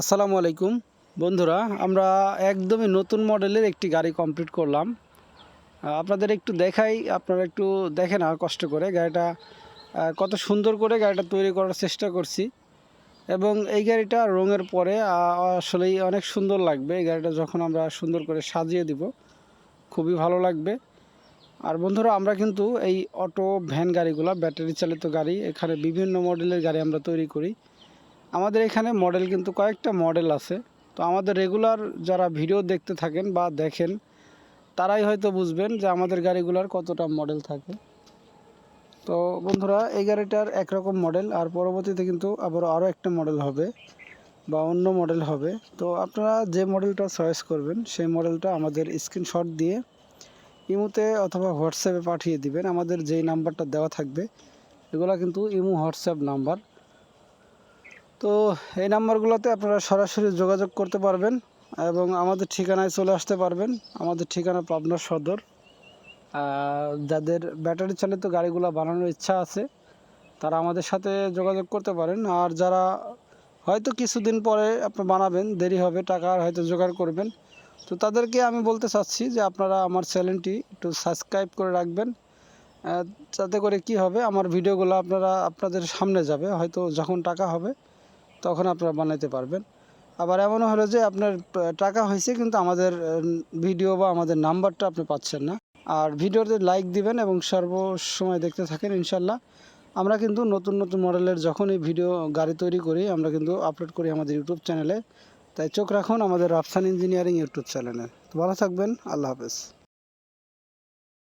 আসসালামু আলাইকুম। বন্ধুরা, আমরা একদমই নতুন মডেলের একটি গাড়ি কমপ্লিট করলাম। আপনাদের একটু দেখাই, আপনারা একটু দেখেন আর কষ্ট করে গাড়িটা কত সুন্দর করে গাড়িটা তৈরি করার চেষ্টা করছি। এবং এই গাড়িটা রঙের পরে আসলেই অনেক সুন্দর লাগবে। এই গাড়িটা যখন আমরা সুন্দর করে সাজিয়ে দিব, খুবই ভালো লাগবে। আর বন্ধুরা, আমরা কিন্তু এই অটো, ভ্যান গাড়িগুলো, ব্যাটারি চালিত গাড়ি, এখানে বিভিন্ন মডেলের গাড়ি আমরা তৈরি করি। আমাদের এখানে মডেল কিন্তু কয়েকটা মডেল আছে। তো আমাদের রেগুলার যারা ভিডিও দেখতে থাকেন বা দেখেন, তারাই হয়তো বুঝবেন যে আমাদের গাড়িগুলোর কতটা মডেল থাকে। তো বন্ধুরা, এই গাড়িটার একরকম মডেল আর পরবর্তীতে কিন্তু আবার আরও একটা মডেল হবে বা অন্য মডেল হবে। তো আপনারা যে মডেলটা চয়েস করবেন, সেই মডেলটা আমাদের স্ক্রিনশট দিয়ে ইমুতে অথবা হোয়াটসঅ্যাপে পাঠিয়ে দিবেন। আমাদের যেই নাম্বারটা দেওয়া থাকবে, এগুলো কিন্তু ইমো হোয়াটসঅ্যাপ নাম্বার তো এই নাম্বারগুলোতে আপনারা সরাসরি যোগাযোগ করতে পারবেন এবং আমাদের ঠিকানায় চলে আসতে পারবেন। আমাদের ঠিকানা পাবনা সদর। যাদের ব্যাটারি চালিত গাড়িগুলো বানানোর ইচ্ছা আছে, তারা আমাদের সাথে যোগাযোগ করতে পারেন। আর যারা হয়তো কিছুদিন পরে আপনি বানাবেন, দেরি হবে, টাকা হয়তো জোগাড় করবেন। তো তাদেরকে আমি বলতে চাচ্ছি যে আপনারা আমার চ্যানেলটি একটু সাবস্ক্রাইব করে রাখবেন। যাতে করে কি হবে, আমার ভিডিওগুলো আপনারা, আপনাদের সামনে যাবে। হয়তো যখন টাকা হবে তখন আপনারা বানাইতে পারবেন। আবার এমনও হলো যে আপনার টাকা হয়েছে কিন্তু আমাদের ভিডিও বা আমাদের নাম্বারটা আপনি পাচ্ছেন না। আর ভিডিওতে লাইক দিবেন এবং সর্বসময় দেখতে থাকেন ইনশাল্লাহ। আমরা কিন্তু নতুন নতুন মডেলের যখনই ভিডিও গাড়ি তৈরি করি, আমরা কিন্তু আপলোড করি আমাদের ইউটিউব চ্যানেলে তাই চোখ রাখুন আমাদের রাফসান ইঞ্জিনিয়ারিং ইউটিউব চ্যানেলে তো ভালো থাকবেন, আল্লাহ হাফেজ।